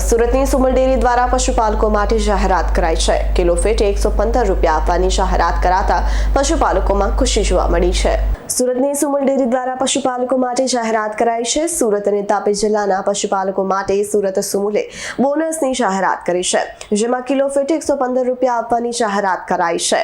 સુરતની સુમલ ડેરી દ્વારા પશુપાલકો માટે જાહેરાત કરાઈ છે. કિલો ફેટે એકસો પંદર રૂપિયા આપવાની જાહેરાત કરાતા પશુપાલકોમાં ખુશી જોવા મળી છે. સુરતની સુમલ ડેરી દ્વારા પશુપાલકો માટે જાહેરાત કરાઈ છે. સુરત અને તાપી જિલ્લાના પશુપાલકો માટે સુરત સુમુલે બોનસની જાહેરાત કરી છે. જેમાં કિલો ફીટ એકસો પંદર રૂપિયા આપવાની જાહેરાત કરાઈ છે.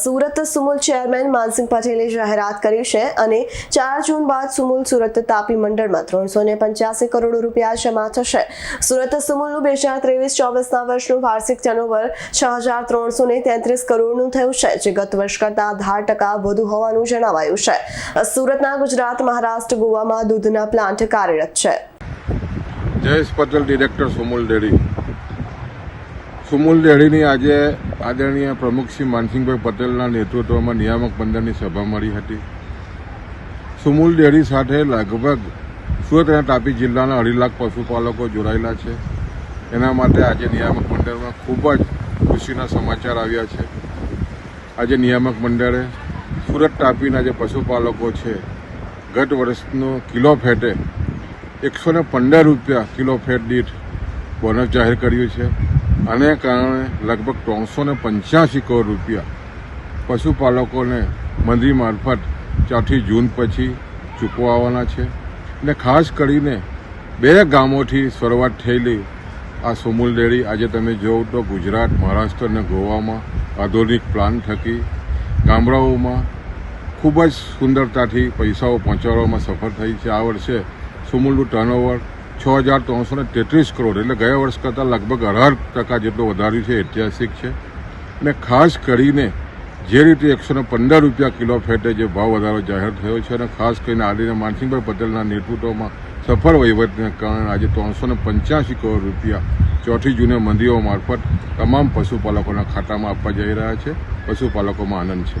સુરત સુમુલ ચેરમેન માનસિંહ પટેલે જાહેરાત કરી છે અને ચાર જૂન બાદ સુમુલ સુરત તાપી મંડળમાં ત્રણસો ને પંચ્યાસી કરોડ રૂપિયા જમા થશે. સુરત સુમુલનું બે હજાર ત્રેવીસ ચોવીસના વર્ષનું વાર્ષિક ટર્નઓવર છ હજાર ત્રણસો ને તેત્રીસ કરોડનું થયું છે, જે ગત વર્ષ કરતાં અઢાર ટકા વધુ હોવાનું જણાવાયું છે. સુરતના ગુજરાત મહારાષ્ટ્ર ગોવામાં દૂધના પ્લાન્ટ કાર્યરત છે જયેશ પટેલ ડિરેક્ટર સુમુલ ડેરી સુમુલ ડેરીની આજે આદરણીય પ્રમુખ શ્રી માનસિંહભાઈ પટેલના નેતૃત્વમાં નિયામક મંડળની સભા મળી હતી. સુમુલ ડેરી સાથે લગભગ સુરત અને તાપી જિલ્લાના અઢી લાખ પશુપાલકો જોડાયેલા છે. એના માટે આજે નિયામક મંડળમાં ખૂબ જ ખુશીના સમાચાર આવ્યા છે. આજે નિયામક મંડળે સુરત ટાપીના જે પશુપાલકો છે, ગત વર્ષનો કિલો ફેટે એકસો ને પંદર રૂપિયા કિલો ફેટ દીઠ બોનસ જાહેર કર્યું છે. આને કારણે લગભગ ત્રણસો ને પંચ્યાસી કરોડ રૂપિયા પશુપાલકોને મંત્રી મારફત ચોથી જૂન પછી ચૂકવવાના છે અને ખાસ કરીને બે ગામોથી શરૂઆત થયેલી આ સુમુલ ડેરી આજે તમે જોવો તો ગુજરાત, મહારાષ્ટ્ર અને ગોવામાં આધુનિક પ્લાન થકી ગામડાઓમાં ખૂબ જ સુંદરતાથી પૈસાઓ પહોંચાડવામાં સફળ થઈ છે. આ વર્ષે સુમુલનું ટર્નઓવર છ હજાર ત્રણસો ને તેત્રીસ કરોડ, એટલે ગયા વર્ષ કરતાં લગભગ અઢાર ટકા જેટલું વધાર્યું છે, ઐતિહાસિક છે. અને ખાસ કરીને જે રીતે એકસો ને પંદર રૂપિયા કિલો ફેટે જે ભાવ વધારો જાહેર થયો છે અને ખાસ કરીને આદિને માનસિંહભાઈ પટેલના નેતૃત્વમાં સફળ વહીવટને કારણે આજે ત્રણસો ને પંચ્યાસી કરોડ રૂપિયા ચોથી જૂને મંદિરો મારફત તમામ પશુપાલકોના ખાતામાં આપવા જઈ રહ્યા છે. પશુપાલકોમાં આનંદ છે.